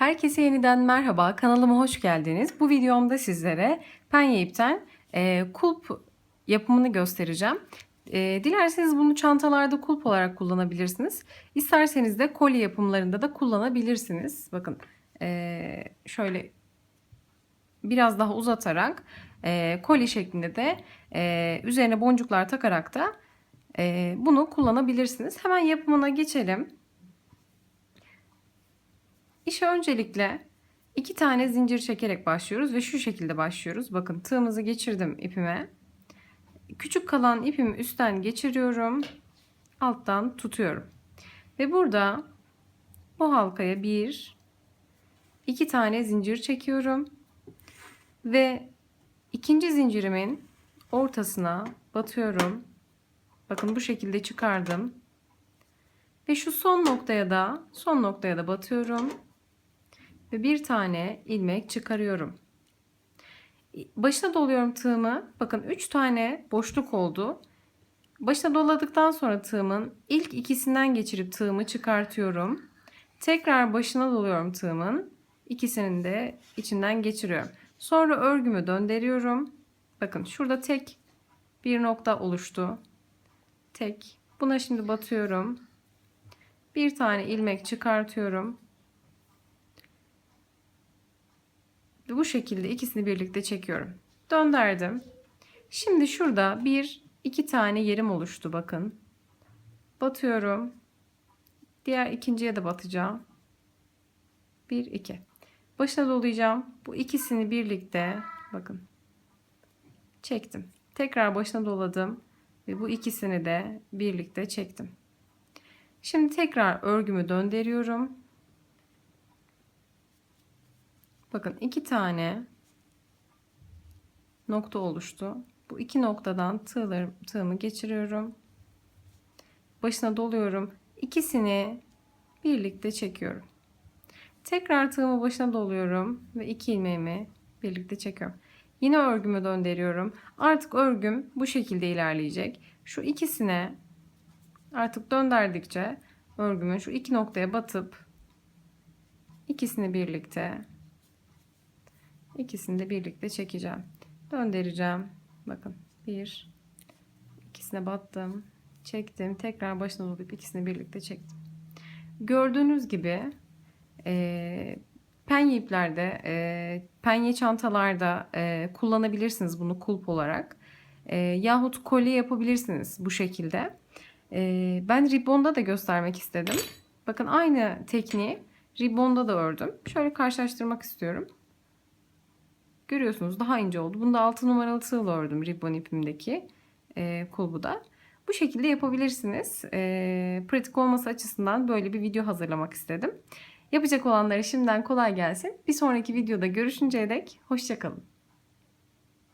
Herkese yeniden merhaba. Kanalıma hoş geldiniz. Bu videomda sizlere penye ipten e, kulp yapımını göstereceğim. E, dilerseniz bunu çantalarda kulp olarak kullanabilirsiniz. İsterseniz de kolye yapımlarında da kullanabilirsiniz. Bakın e, şöyle biraz daha uzatarak e, kolye şeklinde de e, üzerine boncuklar takarak da e, bunu kullanabilirsiniz. Hemen yapımına geçelim. İşe öncelikle iki tane zincir çekerek başlıyoruz ve şu şekilde başlıyoruz. Bakın tığımızı geçirdim ipime. Küçük kalan ipimi üstten geçiriyorum. Alttan tutuyorum. Ve burada bu halkaya bir, iki tane zincir çekiyorum. Ve ikinci zincirimin ortasına batıyorum. Bakın bu şekilde çıkardım. Ve şu son noktaya da son noktaya da batıyorum ve bir tane ilmek çıkarıyorum. Başına doluyorum tığımı. Bakın 3 tane boşluk oldu. Başına doladıktan sonra tığımın ilk ikisinden geçirip tığımı çıkartıyorum. Tekrar başına doluyorum tığımın. İkisinin de içinden geçiriyorum. Sonra örgümü döndürüyorum. Bakın şurada tek bir nokta oluştu. Tek. Buna şimdi batıyorum. Bir tane ilmek çıkartıyorum. Bu şekilde ikisini birlikte çekiyorum. Döndürdüm. Şimdi şurada bir iki tane yerim oluştu bakın. Batıyorum. Diğer ikinciye de batacağım. Bir iki. Başına dolayacağım. Bu ikisini birlikte bakın. Çektim. Tekrar başına doladım. Ve bu ikisini de birlikte çektim. Şimdi tekrar örgümü döndürüyorum. Bakın iki tane nokta oluştu. Bu iki noktadan tığlarım, tığımı geçiriyorum. Başına doluyorum. İkisini birlikte çekiyorum. Tekrar tığımı başına doluyorum ve iki ilmeğimi birlikte çekiyorum. Yine örgümü döndürüyorum. Artık örgüm bu şekilde ilerleyecek. Şu ikisine artık döndürdükçe örgümün şu iki noktaya batıp ikisini birlikte İkisini de birlikte çekeceğim. Döndüreceğim. Bakın bir ikisine battım. Çektim. Tekrar başına dolup ikisini birlikte çektim. Gördüğünüz gibi e, penye iplerde, e, penye çantalarda e, kullanabilirsiniz bunu kulp olarak. E, yahut kolye yapabilirsiniz bu şekilde. E, ben ribbonda da göstermek istedim. Bakın aynı tekniği ribbonda da ördüm. Şöyle karşılaştırmak istiyorum. Görüyorsunuz daha ince oldu. Bunu da 6 numaralı tığla ördüm ribbon ipimdeki e, kulbu da. Bu şekilde yapabilirsiniz. E, pratik olması açısından böyle bir video hazırlamak istedim. Yapacak olanlara şimdiden kolay gelsin. Bir sonraki videoda görüşünceye dek hoşçakalın.